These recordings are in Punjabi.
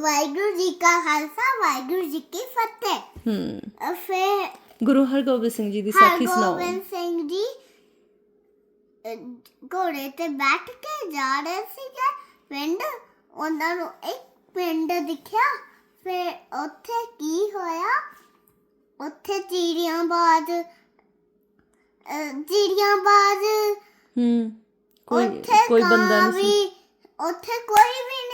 ਵਾਹਿਗੁਰੂ ਜੀ ਕਾ ਖਾਲਸਾ ਵਾਹਿਗੁਰੂ ਜੀ ਕੀ ਫਤਿਹ। ਹੂੰ। ਅ, ਫਿਰ ਗੁਰੂ ਹਰਗੋਬਿੰਦ ਸਿੰਘ ਜੀ ਦੀ ਸਾਖੀ ਸੁਣਾਓ। ਹਰਗੋਬਿੰਦ ਸਿੰਘ ਜੀ ਅ, ਘੋੜੇ ਤੇ ਬੈਠ ਕੇ ਜਾ ਰਹੇ ਸੀਗੇ। ਪਿੰਡ ਉਹਨਾਂ ਨੂੰ ਇੱਕ ਪਿੰਡ ਦਿਖਿਆ। ਫਿਰ ਉੱਥੇ ਕੀ ਹੋਇਆ? ਉੱਥੇ ਚਿੜੀਆਂ ਬਾਜ਼ ਚਿੜੀਆਂ ਬਾਜ਼ ਹੂੰ। ਕੋਈ ਉੱਥੇ ਕੋਈ ਬੰਦਾ ਨਹੀਂ ਸੀ। ਵੀ ਉੱਥੇ ਕੋਈ ਵੀ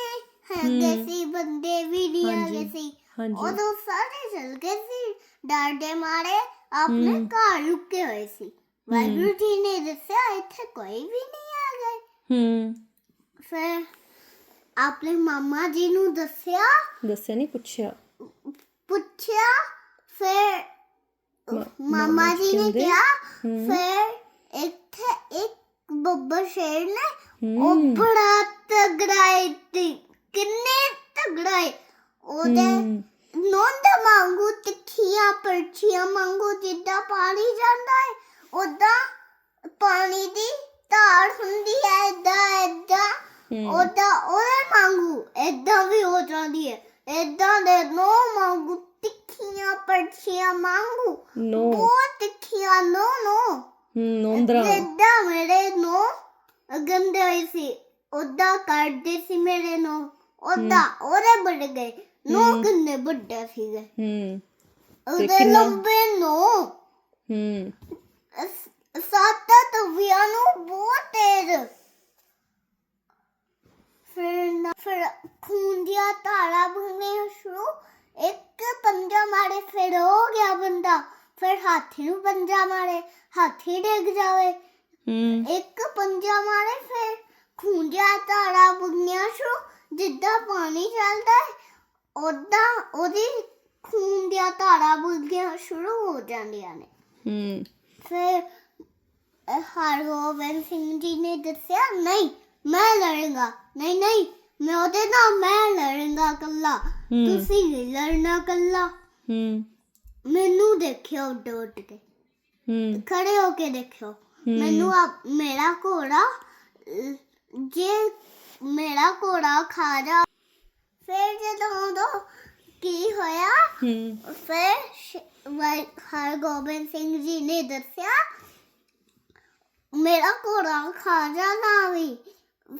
ਹੈਗੇ ਸੀ ਬੰਦੇ ਵੀ ਨਹੀਂ ਹੈਗੇ ਸੀ। ਹਾਂਜੀ। ਉਦੋਂ ਸਾਰੇ ਚਲ ਗਏ ਸੀ ਡਰ ਦੇ ਮਾਰੇ ਆਪਣੇ ਘਰ ਲੁਕੇ ਹੋਏ ਸੀ। ਵਾਹਿਗੁਰੂ ਜੀ ਨੇ ਦੱਸਿਆ ਇੱਥੇ ਕੋਈ ਵੀ ਨਹੀਂ ਆ ਗਏ ਹੂੰ। ਫਿਰ ਆਪਣੇ ਮਾਮਾ ਜੀ ਨੂੰ ਦੱਸਿਆ। ਦੱਸਿਆ ਨਹੀਂ ਪੁੱਛਿਆ। ਪੁੱਛਿਆ ਫਿਰ ਮਾਮਾ ਜੀ ਨੇ ਕਿਹਾ। ਫਿਰ ਇੱਥੇ ਇੱਕ ਬੱਬਰ ਸ਼ੇਰ ਨੇ ਉਹ ਬੜਾ ਤਗੜਾ ਤੇ। ਕਿੰਨੇ ਤਗੜਾ ਹੈ ਉਹਦੇ ਨੋਂਦ ਮੰਗੂ ਤਿੱਖੀਆਂ ਪਰਚੀਆਂ ਮੰਗੂ ਜਿੱਦਾਂ ਪਾਣੀ ਜਾਂਦਾ ਹੈ ਉਦਾਂ ਪਾਣੀ ਦੀ ਧਾਰ ਹੁੰਦੀ ਹੈ ਏਦਾਂ ਹੂੰ। ਉਦਾਂ ਉਹਦੇ ਮੰਗੂ ਏਦਾਂ ਵੀ ਹੋ ਜਾਂਦੀ ਹੈ ਏਦਾਂ ਦੇ ਨੋ ਮੰਗੂ ਤਿੱਖੀਆਂ ਪਰਚੀਆਂ ਮੰਗੂ ਨੋ ਬਹੁਤ ਤਿੱਖੀਆਂ ਨੋ ਨੋ ਨੋਂਦਰਾ। ਜਿੱਦਾਂ ਮੇਰੇ ਨੋ ਗੰਦੇ ਹੋਏ ਸੀ। ਉਦਾਂ ਕਰਦੇ ਸੀ ਮੇਰੇ ਨੋ ਉਦਾਂ ਉਹਦੇ ਵੱਡ ਗਏ। ਨੋ ਕਿੰਨੇ ਵੱਡੇ ਸੀਗੇ। ਹੂੰ। ਉਹਦੇ? ਲੰਬੇ ਨੋ ਹੂੰ। ਸੱਤ ਤਵਿਆਂ ਨੂੰ ਬਹੁਤ ਤੇਜ਼। ਫਿਰ ਨਾ ਫਿਰ ਖੂਨ ਦੀਆਂ ਧਾਰਾਂ ਬਹਨੇ ਸ਼ੁਰੂ। ਇੱਕ ਪੰਜਾ ਮਾਰੇ ਫਿਰ ਹੋ ਗਿਆ ਬੰਦਾ। ਫਿਰ ਹਾਥੀ ਨੂੰ ਪੰਜਾ ਮਾਰੇ ਹਾਥੀ ਡਿੱਗ ਜਾਵੇ। ਹੂੰ। ਇੱਕ ਪੰਜਾ ਮਾਰੇ ਫਿਰ ਖੂਨ ਦੀਆਂ ਧਾਰਾਂ ਬੁਗੀਆਂ ਸ਼ੁਰੂ। ਜਿੱਦਾਂ ਪਾਣੀ ਚੱਲਦਾ ਹੈ ਉਦਾਂ ਉਹਦੀ ਖੂਨ ਦੀਆਂ ਧਾਰਾਂ ਬੁਗੀਆਂ ਸ਼ੁਰੂ ਹੋ ਜਾਂਦੀਆਂ ਨੇ। ਹੂੰ। ਫਿਰ ਹਰਗੋਬਿੰਦ ਸਿੰਘ ਜੀ ਨੇ ਦੱਸਿਆ ਨਹੀਂ ਮੈਂ ਲੜਾਂਗਾ। ਨਹੀਂ ਨਹੀਂ ਮੈਂ ਉਹਦੇ ਨਾਲ ਮੈਂ ਲੜਾਂਗਾ ਕੱਲਾ ਤੁਸੀਂ ਨਹੀਂ ਲੜਨਾ ਕੱਲਾ ਹੂੰ। ਮੈਨੂੰ ਦੇਖਿਓ ਉੱਡ ਕੇ। ਹੂੰ। ਖੜੇ ਹੋ ਕੇ ਦੇਖਿਓ। ਮੈਨੂੰ ਆ ਮੇਰਾ ਘੋੜਾ ਜੇ ਮੇਰਾ ਘੋੜਾ ਖਾ ਜਾ। ਫਿਰ ਜਦੋਂ ਉਦੋਂ ਕੀ ਹੋਇਆ? ਹੂੰ। ਫਿਰ ਹਰਗੋਬਿੰਦ ਸਿੰਘ ਜੀ ਨੇ ਦੱਸਿਆ ਮੇਰਾ ਘੋੜਾ ਖਾ ਜਾਣਾ ਵੀ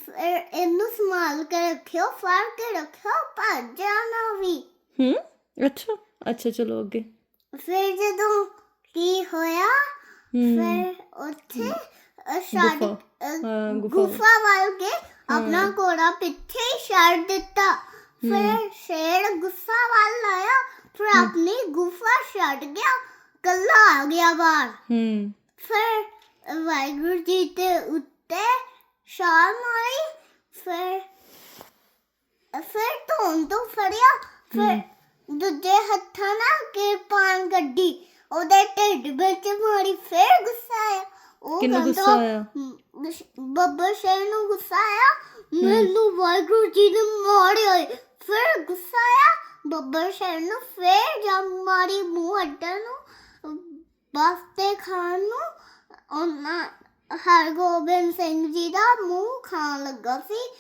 ਫਿਰ ਇਹਨੂੰ ਸੰਭਾਲ ਕੇ ਰੱਖਿਓ ਫੜ ਕੇ ਰੱਖਿਓ ਭੱਜ ਜਾਣਾ ਵੀ ਹੂੰ? ਅੱਛਾ। ਅੱਛਾ ਚਲੋ ਅੱਗੇ। ਫਿਰ ਜਦੋਂ ਕੀ ਹੋਇਆ? ਫਿਰ ਉੱਥੇ ਛੱਡ ਗੁਫਾ। ਅ, ਹਾਂ, ਗੁਫਾ। ਗੁਫਾ ਵੱਲ ਕੇ ਆਪਣਾ ਘੋੜਾ ਪਿੱਛੇ ਹੀ ਛੱਡ ਦਿੱਤਾ। ਫਿਰ ਸ਼ੇਰ ਗੁੱਸਾ ਵੱਲ ਆਇਆ ਫਿਰ ਆਪਣੀ ਗੁਫਾ ਛੱਡ ਗਿਆ ਕੱਲਾ ਆ ਗਿਆ ਬਾਹਰ। ਹੂੰ। ਫਿਰ ਵਾਹਿਗੁਰੂ ਜੀ ਤੇ ਉੱਤੇ ਛਾਲ ਮਾਰੀ ਫਿਰ ਫਿਰ ਧੋਣ ਤੋਂ ਫੜਿਆ ਫਿਰ ਦੂਜੇ ਹੱਥਾਂ ਨਾਲ ਕਿਰਪਾਨ ਗੱਡੀ ਉਹਦੇ ਢਿੱਡ ਵਿੱਚ ਮਾਰੀ ਫਿਰ ਗੁੱਸਾ ਆਇਆ। ਕਹਿੰਦਾ, ਗੁੱਸਾ ਆਇਆ? "ਮ, ਸ਼- ਬੱਬਰ ਸ਼ੇਰ ਨੂੰ ਗੁੱਸਾ ਆਇਆ ਮੈਨੂੰ ਵਾਹਿਗੁਰੂ ਜੀ ਨੇ ਮਾਰਿਆ। ਫਿਰ ਗੁੱਸਾ ਆਇਆ ਬੱਬਰ ਸ਼ੇਰ ਨੂੰ ਫਿਰ ਜੰਮ ਮਾਰੀ ਮੂੰਹ ਅੱਡਣ ਨੂੰ ਬਸ ਤੇ ਖਾਣ ਨੂੰ। ਉਹਨਾਂ ਹਰਗੋਬਿੰਦ ਸਿੰਘ ਜੀ ਦਾ ਮੂੰਹ ਖਾਣ ਲੱਗਾ ਸੀ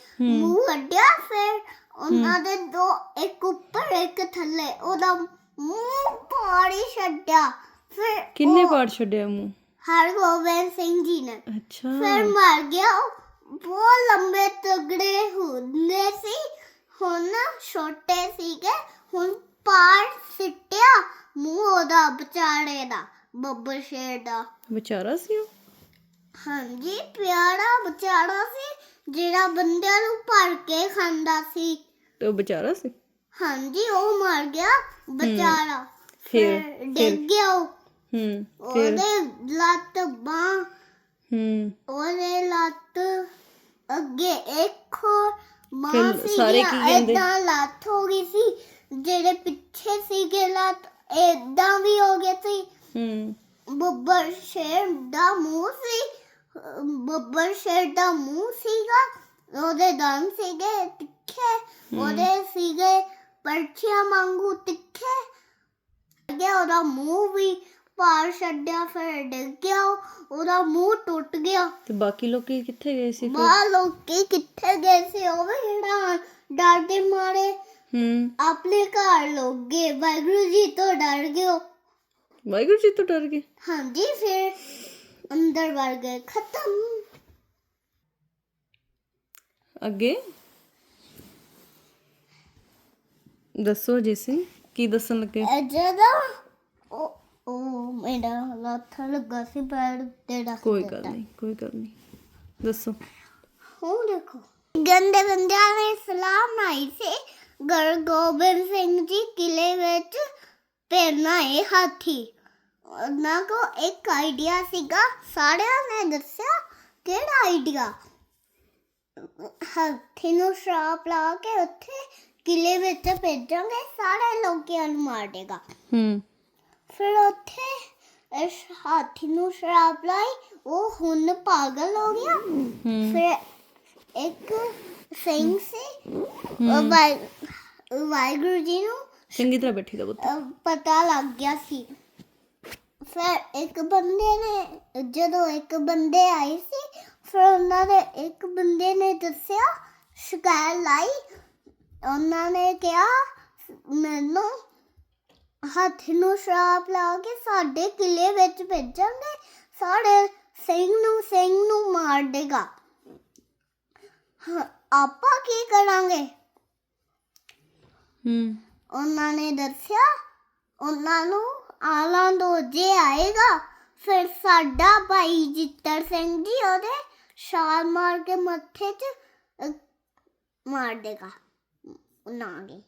ਮੂੰਹ ਅੱਡਿਆ ਫਿਰ ਉਹਨਾਂ ਦੇ ਦੋ ਇੱਕ ਉੱਪਰ ਇੱਕ ਥੱਲੇ। ਉਹਦਾ ਮੂੰਹ ਪਾੜੀ ਛੱਡਿਆ। ਫਿਰ ਕਿੰਨੇ ਉਹ ਪਾੜ ਛੱਡਿਆ ਮੂੰਹ? ਹਰਗੋਬਿੰਦ ਸਿੰਘ ਜੀ ਨੇ। ਅੱਛਾ। ਫਿਰ ਮਰ ਗਿਆ ਉਹ। ਬਹੁਤ ਲੰਬੇ ਤਗੜੇ ਹੁੰਦੇ ਸੀ। ਹੁਣ ਛੋਟੇ ਸੀਗੇ। ਹੁਣ ਪਾੜ ਸਿੱਟਿਆ ਮੂੰਹ ਉਹਦਾ ਵਿਚਾਰੇ ਦਾ ਬੱਬਰ ਸ਼ੇਰ ਦਾ। ਵਿਚਾਰਾ ਸੀ ਉਹ? ਹਾਂਜੀ ਪਿਆਰਾ ਵਿਚਾਰਾ ਸੀ ਜਿਹੜਾ ਬੰਦਿਆਂ ਨੂੰ ਭਰ ਕੇ ਖਾਂਦਾ ਸੀ। ਤੇ ਉਹ ਵਿਚਾਰਾ ਸੀ? ਹਾਂਜੀ ਉਹ ਮਰ ਗਿਆ ਵਿਚਾਰਾ। ਫਿਰ? ਡਿੱਗ ਗਿਆ ਉਹ। ਹੂੰ ਫਿਰ? ਉਹਦੇ ਲੱਤ ਬਾਹ ਹੂੰ। ਉਹਦੇ ਲੱਤ ਅੱਗੇ ਇੱਕ ਹੋਰ ਫਿਰ ਸੀ ਸਾਰੇ ਕੀ ਕਹਿੰਦੇ? ਏਦਾਂ ਲੱਤ ਹੋ ਗਈ ਸੀ ਜਿਹੜੇ ਪਿੱਛੇ ਸੀਗੇ ਲੱਤ ਏਦਾਂ ਵੀ ਹੋ ਗਏ ਸੀ। ਹੂੰ। ਬੱਬਰ ਸ਼ੇਰ ਦਾ ਮੂੰਹ ਸੀ ਅਹ ਬੱਬਰ ਸ਼ੇਰ ਦਾ ਮੂੰਹ ਸੀਗਾ ਉਹਦੇ ਦੰਦ ਸੀਗੇ ਤਿੱਖੇ ਉਹਦੇ ਸੀਗੇ ਪਰਚੀਆਂ ਵਾਂਗੂ ਤਿੱਖੇ ਗਿਆ ਉਹਦਾ ਮੂੰਹ ਵੀ ਪਾਰ ਛੱਡਿਆ ਫਿਰ ਡਿੱਗ ਗਿਆ ਉਹ। ਉਹਦਾ ਮੂੰਹ ਟੁੱਟ ਗਿਆ। ਤੇ ਬਾਕੀ ਲੋਕੀ ਕਿੱਥੇ ਗਏ ਸੀ ਫਿਰ? ਬਾਹਰ ਲੋਕੀ ਕਿੱਥੇ ਗਏ ਸੀ ਉਹ ਵੀ ਜਿਹੜਾ ਡਰ ਦੇ ਮਾਰੇ। ਹੂੰ। ਆਪਣੇ ਘਰ ਲੋਗੇ ਵਾਹਿਗੁਰੂ ਜੀ ਤੋਂ ਡਰ ਗਏ ਹੋ। ਵਾਹਿਗੁਰੂ ਜੀ ਤੋਂ ਡਰ ਗਏ? ਹਾਂਜੀ ਫਿਰ ਅੰਦਰ ਵੜ ਗਏ ਖਤਮ। ਅੱਗੇ? ਦੱਸੋ ਜੈਸੀ ਕੀ ਦੱਸਣ ਲੱਗੇ? ਇਹ ਜਦੋਂ ਉਹ ਉਹ ਮੇਰਾ ਲੱਥ ਲੱਗਾ ਸੀ ਪੈਰ ਤੇ ਰੱਖ ਕੋਈ। ਗੱਲ ਨਹੀਂ ਕੋਈ ਗੱਲ ਨਹੀਂ। ਦੱਸੋ। ਹੁਣ ਦੇਖੋ। ਗੰਦੇ ਬੰਦਿਆਂ ਨੇ ਸਲਾਮ ਬਣਾਈ ਸੀ ਗੁਰੂ ਗੋਬਿੰਦ ਸਿੰਘ ਜੀ ਕਿਲੇ ਵਿੱਚ ਪਹਿਨਾ ਇਹ ਹਾਥੀ। ਉਹਨਾਂ ਕੋ ਇੱਕ ਆਈਡੀਆ ਸੀਗਾ ਸਾਰਿਆਂ ਨੇ ਦੱਸਿਆ ਕਿਹੜਾ ਆਈਡੀਆ ਹਾਥੀ ਨੂੰ ਸ਼ਰਾਪ ਲਾ ਕੇ ਉੱਥੇ ਕਿਲੇ ਵਿੱਚ ਭੇਜਾਂਗੇ ਸਾਰੇ ਲੋਕਾਂ ਨੂੰ ਮਾਰ ਦੇਗਾ। ਹੂੰ। ਫਿਰ ਉੱਥੇ ਇਸ ਹਾਥੀ ਨੂੰ ਸ਼ਰਾਪ ਲਾਈ ਉਹ ਹੁਣ ਪਾਗਲ ਹੋ ਗਿਆ। ਹੂੰ। ਫਿਰ ਇੱਕ ਸਿੰਘ ਸੀ ਉਹ ਵਾਹਿ- ਵਾਹਿਗੁਰੂ ਜੀ ਨੂੰ ਚੰਗੀ ਤਰ੍ਹਾਂ ਬੈਠੀ ਦਾ ਪੁੱਤ। ਅਹ, ਪਤਾ ਲੱਗ ਗਿਆ ਸੀ। ਫਿਰ ਇੱਕ ਬੰਦੇ ਨੇ ਜਦੋਂ ਇੱਕ ਬੰਦੇ ਆਏ ਸੀ ਫਿਰ ਉਹਨਾਂ ਦੇ ਇੱਕ ਬੰਦੇ ਨੇ ਦੱਸਿਆ ਸ਼ਿਕਾਇਤ ਲਾਈ। ਉਹਨਾਂ ਨੇ ਕਿਹਾ ਮੈਨੂੰ ਹਾਥੀ ਨੂੰ ਸ਼ਰਾਪ ਲਾ ਕੇ ਸਾਡੇ ਕਿਲੇ ਵਿੱਚ ਭੇਜਾਂਗੇ ਸਾਡੇ ਸਿੰਘ ਨੂੰ ਸਿੰਘ ਨੂੰ ਮਾਰ ਦੇਗਾ। ਆਪਾਂ ਕੀ ਕਰਾਂਗੇ? ਹੂੰ। ਉਹਨਾਂ ਨੇ ਦੱਸਿਆ ਉਹਨਾਂ ਨੂੰ ਆਲਾਂ ਦੋ ਜੇ ਆਏਗਾ ਫਿਰ ਸਾਡਾ ਭਾਈ ਜਿੱਤਰ ਸਿੰਘ ਜੀ ਉਹਦੇ ਛਾਲ ਮਾਰ ਕੇ ਮੱਥੇ 'ਚ ਮਾਰ ਦੇਗਾ। ਨਾਗੇ